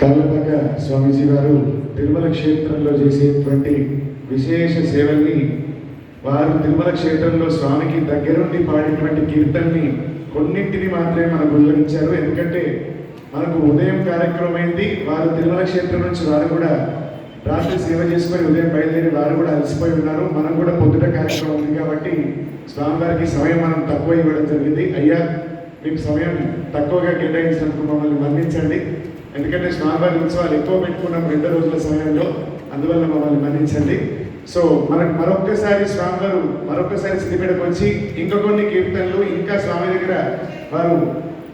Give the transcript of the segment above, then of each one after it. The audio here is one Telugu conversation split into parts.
స్వామీజీ గారు తిరుమల క్షేత్రంలో చేసేటువంటి విశేష సేవల్ని వారు తిరుమల క్షేత్రంలో స్వామికి దగ్గరుండి పాడినటువంటి కీర్తనని కొన్నింటిని మాత్రమే మనకు ఉల్లంఘించారు ఎందుకంటే మనకు ఉదయం కార్యక్రమం అయింది వారు తిరుమల క్షేత్రం నుంచి వారు కూడా రాత్రి సేవ చేసుకొని ఉదయం బయలుదేరి వారు కూడా అలసిపోయి ఉన్నారు. మనం కూడా పొద్దుట కార్యక్రమం ఉంది కాబట్టి స్వామివారికి సమయం మనం తక్కువ ఇవ్వడం జరిగింది. అయ్యా మీకు సమయం తక్కువగా కేటాయించినందుకు మమ్మల్ని మరణించండి ఎందుకంటే స్వామివారి ఉత్సవాలు ఎక్కువ పెట్టుకున్నాం రెండు రోజుల సమయంలో అందువల్ల మమ్మల్ని మన్నించండి. సో మనకు మరొక్కసారి స్వామివారు మరొక్కసారి సిద్ధిపేటకు వచ్చి ఇంకా కొన్ని కీర్తనలు ఇంకా స్వామి దగ్గర వారు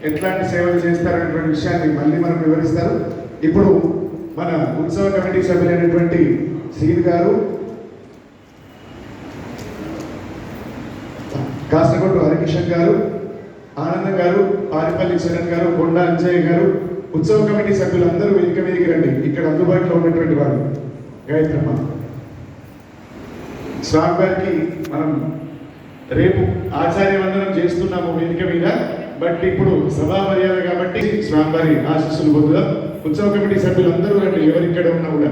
ఎట్లాంటి సేవలు చేస్తారనేటువంటి విషయాన్ని మళ్ళీ మనకు వివరిస్తారు. ఇప్పుడు మన ఉత్సవ కమిటీ సభ్యులైనటువంటి శ్రీని గారు కాసరగొట్టు హరికిషన్ గారు ఆనందం గారు పారిపల్లి చరణ్ గారు కొండ అంజయ్య గారు ఉత్సవ కమిటీ సభ్యులందరూ వెనుక మీదకి రండి. ఇక్కడ అందుబాటులో ఉన్నటువంటి వారు. గాయత్రమ్మ. స్వామివారికి మనం రేపు ఆచార్యవందనం చేస్తున్నాము వేదిక మీద. బట్ ఇప్పుడు సభా మర్యాద కాబట్టి స్వామివారి ఆశీస్సులు పొందుదాం. ఉత్సవ కమిటీ సభ్యులందరూ రండి. ఎవరు ఇక్కడ ఉన్నా కూడా.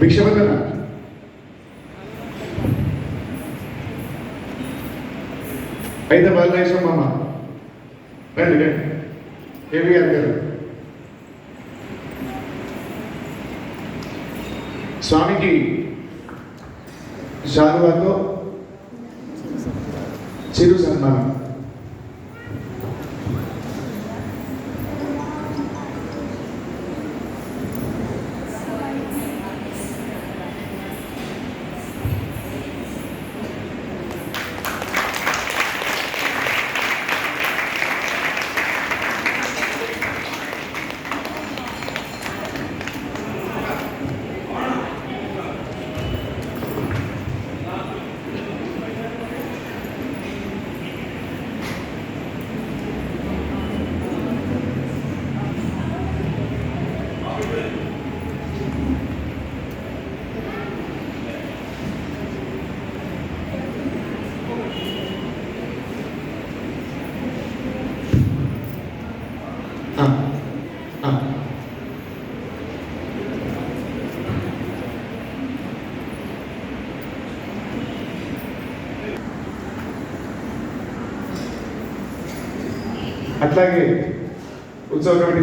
భిక్షవందన అయితే బాలనేశ్వర మామ. రండి రండి. ఏవి గారు గారు. స్వామికి శాలువాతో చిరు సన్మానం. అట్లాగే ఉత్సవ కమిటీ